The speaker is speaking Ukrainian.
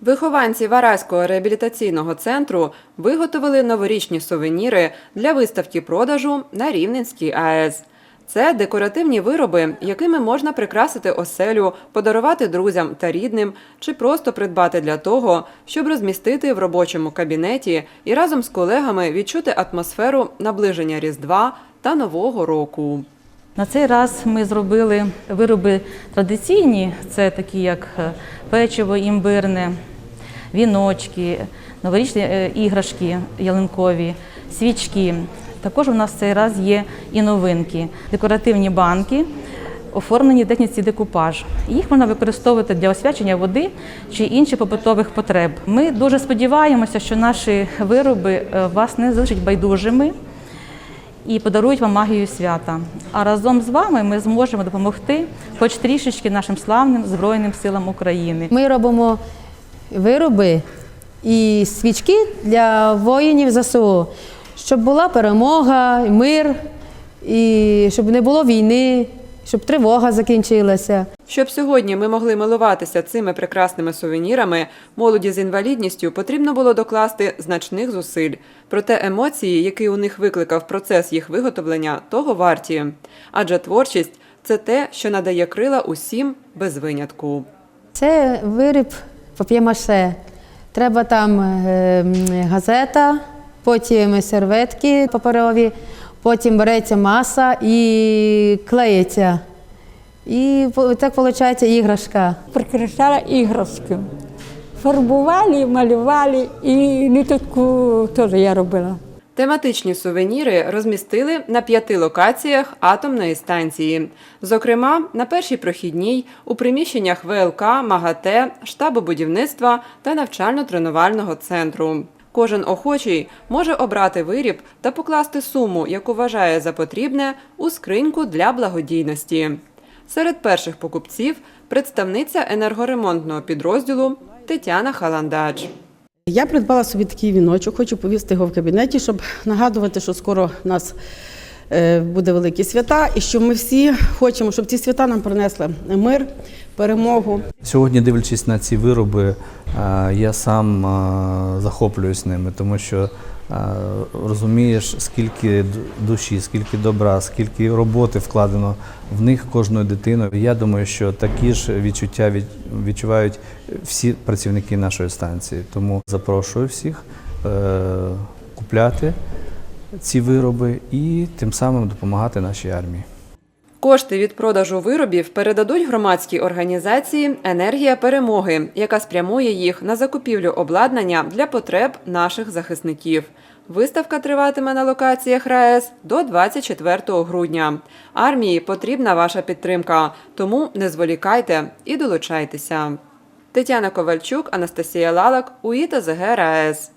Вихованці Вараського реабілітаційного центру виготовили новорічні сувеніри для виставки продажу на Рівненській АЕС. Це декоративні вироби, якими можна прикрасити оселю, подарувати друзям та рідним, чи просто придбати для того, щоб розмістити в робочому кабінеті і разом з колегами відчути атмосферу наближення Різдва та Нового року. На цей раз ми зробили вироби традиційні, це такі як е, печиво імбирне, віночки, новорічні е, іграшки ялинкові, свічки. Також у нас цей раз є і новинки, декоративні банки, оформлені в техніці декупаж. Їх можна використовувати для освячення води чи інших побутових потреб. Ми дуже сподіваємося, що наші вироби е, вас не залишать байдужими і подарують вам магію свята. А разом з вами ми зможемо допомогти хоч трішечки нашим славним Збройним силам України. Ми робимо вироби і свічки для воїнів ЗСУ, щоб була перемога, мир, і щоб не було війни, щоб тривога закінчилася. Щоб сьогодні ми могли милуватися цими прекрасними сувенірами, молоді з інвалідністю потрібно було докласти значних зусиль. Проте емоції, які у них викликав процес їх виготовлення, того варті. Адже творчість це те, що надає крила усім без винятку. Це виріб пап'є-маше. Треба там е, газета, потім серветки паперові, потім береться маса і клеїться. І так виходить іграшка. прикрашала іграшки. Фарбували, малювали і ниточку теж я робила. Тематичні сувеніри розмістили на п'яти локаціях атомної станції. Зокрема, на першій прохідній, у приміщеннях ВЛК, МАГАТЕ, штабу будівництва та навчально-тренувального центру. Кожен охочий може обрати виріб та покласти суму, яку вважає за потрібне, у скриньку для благодійності. Серед перших покупців представниця енергоремонтного підрозділу Тетяна Халандач. Я придбала собі такий віночок, хочу повісти його в кабінеті, щоб нагадувати, що скоро у нас е, буде великі свята, і що ми всі хочемо, щоб ці свята нам принесли мир, перемогу. Сьогодні, дивлячись на ці вироби, е, я сам е, захоплююсь ними, тому що розумієш, скільки душі, скільки добра, скільки роботи вкладено в них кожною дитиною. Я думаю, що такі ж відчуття від- відчувають всі працівники нашої станції. Тому запрошую всіх е, купляти ці вироби і тим самим допомагати нашій армії. Кошти від продажу виробів передадуть громадській організації Енергія перемоги, яка спрямує їх на закупівлю обладнання для потреб наших захисників. Виставка триватиме на локаціях РаЕС до 24 грудня. Армії потрібна ваша підтримка, тому не зволікайте і долучайтеся. Тетяна Ковальчук, Анастасія Лалак, УІТА ЗГ РаЕС.